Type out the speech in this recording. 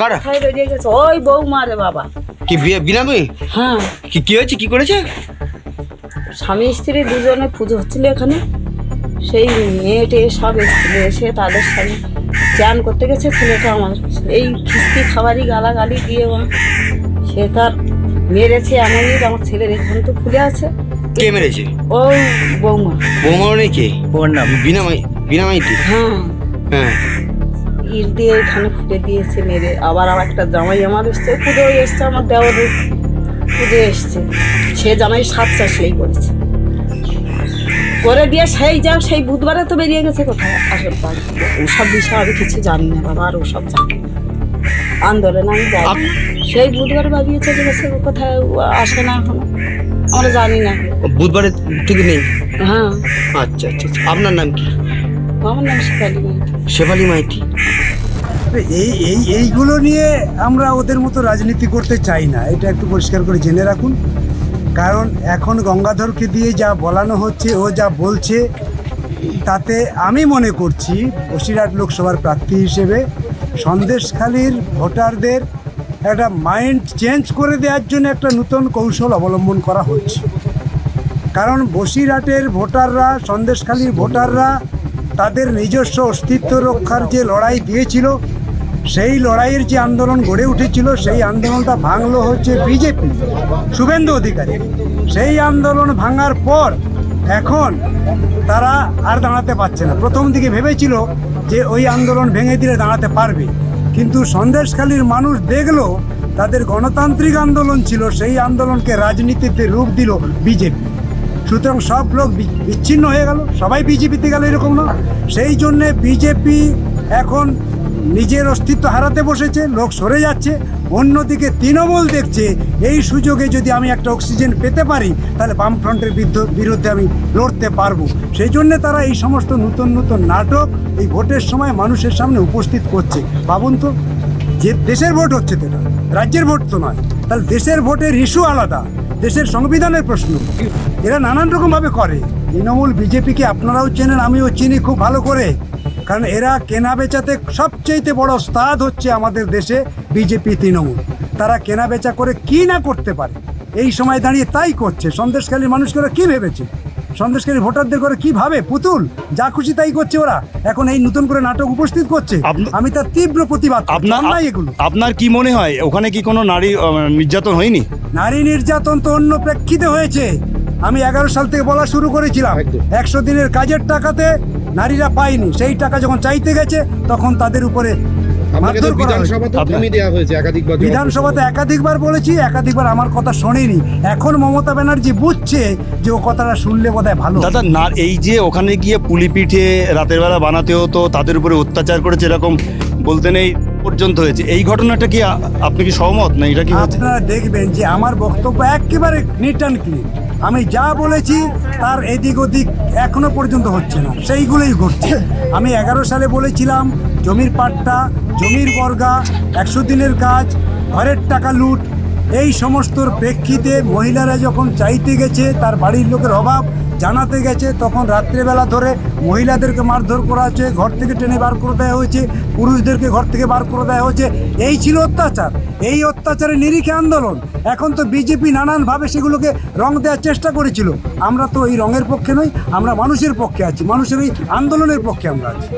কারা? কোথায় বেরিয়ে গেছে। ওই বৌমা রে বাবা। কি বিয়ে বিনা হ্যাঁ। কি কি হয়েছে? কি করেছে? স্বামী স্ত্রী দুজনে পুজো হচ্ছিল এখানে। সেই মেয়েটে সব এসেছিল এসে তাদের সাথে চান করতে গেছে ছেলেটা আমার। এই খিস্তি খাবারই গালাগালি দিয়ে আমার সে তার মেরেছে এমনই আমার ছেলের এখানে তো ফুলে আছে। কে মেরেছে? ওই বৌমা। বৌমাও নেই কে? ওর নাম। বিনা মাই বিনা মাইতি হ্যাঁ। হ্যাঁ। ইট দিয়ে এখানে ফুটে দিয়েছে মেরে। আবার আমার একটা জামাই আমার এসছে পুজো এসছে আমার দেওয়ার পুজো এসছে। সে জামাই সাত চাষলেই করেছে। করে দিয়ে সেই যাও সেই বুধবারে তো বেরিয়ে গেছে কোথায়? আসল পাল ওসব বিষয়ে আমি কিছু জানি না বাবা আর ওসব জানি না। আন্দোলন আমি যাই সেই বুধবার বাবিয়ে চলে গেছে কোথায় আসে না এখনও। আমরা জানি না। বুধবারে থেকে নেই? হ্যাঁ। আচ্ছা আচ্ছা আচ্ছা। আপনার নাম কি? আমার নাম শিকালি মাইতি। শেফালি মাইতি। এই এই, এইগুলো নিয়ে আমরা ওদের মতো রাজনীতি করতে চাই না। এটা একটু পরিষ্কার করে জেনে রাখুন। কারণ এখন গঙ্গাধরকে দিয়ে যা বলানো হচ্ছে, ও যা বলছে, তাতে আমি মনে করছি বসিরহাট লোকসভার প্রার্থী হিসেবে সন্দেশখালীর ভোটারদের একটা মাইন্ড চেঞ্জ করে দেওয়ার জন্য একটা নতুন কৌশল অবলম্বন করা হচ্ছে। কারণ বসিরহাটের ভোটাররা, সন্দেশখালীর ভোটাররা তাদের নিজস্ব অস্তিত্ব রক্ষার যে লড়াই দিয়েছিল, সেই লড়াইয়ের যে আন্দোলন গড়ে উঠেছিল, সেই আন্দোলনটা ভাঙলো হচ্ছে বিজেপি, শুভেন্দু অধিকারী। সেই আন্দোলন ভাঙার পর এখন তারা আর দাঁড়াতে পারছে না। প্রথম দিকে ভেবেছিল যে ওই আন্দোলন ভেঙে দিলে দাঁড়াতে পারবে। কিন্তু সন্দেশখালীর মানুষ দেখল তাদের গণতান্ত্রিক আন্দোলন ছিল, সেই আন্দোলনকে রাজনীতিতে রূপ দিল বিজেপি। সুতরাং সব লোক বিচ্ছিন্ন হয়ে গেল। সবাই বিজেপিতে গেল এরকম না। সেই জন্যে বিজেপি এখন নিজের অস্তিত্ব হারাতে বসেছে, লোক সরে যাচ্ছে। অন্যদিকে তৃণমূল দেখছে, এই সুযোগে যদি আমি একটা অক্সিজেন পেতে পারি, তাহলে বামফ্রন্টের বিরুদ্ধ- আমি লড়তে পারব। সেই জন্যে তারা এই সমস্ত নতুন নতুন নাটক এই ভোটের সময় মানুষের সামনে উপস্থিত করছে। ভাবুন তো, যে দেশের ভোট হচ্ছে তো এটা রাজ্যের ভোট তো নয়। তাহলে দেশের ভোটের ইস্যু আলাদা। দেশের সংবিধানের প্রশ্ন। এরা নানান রকমভাবে করে। তৃণমূল বিজেপিকে আপনারাও চেনেন আমিও চিনি খুব ভালো করে। কারণ এরা কেনা বেচাতে সবচেয়ে বড় স্তাদ হচ্ছে আমাদের দেশে বিজেপি তৃণমূল। তারা কেনা বেচা করে কি না করতে পারে? এই সময় দাঁড়িয়ে তাই করছে। সন্দেশখালীর মানুষকে ওরা কী ভেবেছে? সন্দেশকারী ভোটারদের করে কি ভাবে? পুতুল? যা খুশি তাই করছে ওরা। এখন এই নতুন করে নাটক উপস্থিত করছে। আমি তার তীব্র প্রতিবাদ আপনার অন্যায় এগুলো। আপনার কি মনে হয়? ওখানে কি কোনো নারী নির্যাতন হয়নি? নারী নির্যাতন তো অন্য প্রেক্ষিতে হয়েছে। আমি এগারো সাল থেকে বলা শুরু করেছিলাম একশো দিনের কাজের টাকাতে নারীরা পায়নি। সেই টাকা যখন চাইতে গেছে তখন তাদের উপরে। বিধানসভাতে একাধিকবার জবাব বিধানসভাতে একাধিকবার বলেছি একাধিকবার আমার কথা শোনেনি। এখন মমতা ব্যানার্জি বুঝছে যে ও কথাটা শুনলে বোধহয় ভালো দাদা না এই যে ওখানে গিয়ে পুলি পিঠে রাতের বেলা বানাতে হতো তাদের উপরে অত্যাচার করেছে এরকম বলতে নেই পর্যন্ত হয়েছে। এই ঘটনাটা কি আপনি কি সহমত? না এটা কি আপনারা দেখবেন যে আমার বক্তব্য একেবারে নিট অ্যান্ড ক্লিন আমি যা বলেছি তার এদিক ওদিক এখনও পর্যন্ত হচ্ছে না। সেইগুলোই ঘটছে। আমি এগারো সালে বলেছিলাম, জমির পাট্টা, জমির বর্গা, একশো দিনের কাজ, ঘরের টাকা লুট এই সমস্তর প্রেক্ষিতে মহিলারা যখন চাইতে গেছে, তার বাড়ির লোকের অভাব জানাতে গেছে, তখন রাত্রেবেলা ধরে মহিলাদেরকে মারধর করা হয়েছে ঘর থেকে টেনে বার করে দেওয়া হয়েছে, পুরুষদেরকে ঘর থেকে বার করে দেওয়া হয়েছে। এই ছিল অত্যাচার। এই অত্যাচারের নিরিখে আন্দোলন। এখন তো বিজেপি নানানভাবে সেগুলোকে রং দেওয়ার চেষ্টা করেছিল। আমরা তো এই রঙের পক্ষে নই, আমরা মানুষের পক্ষে আছি, মানুষের এই আন্দোলনের পক্ষে আমরা আছি।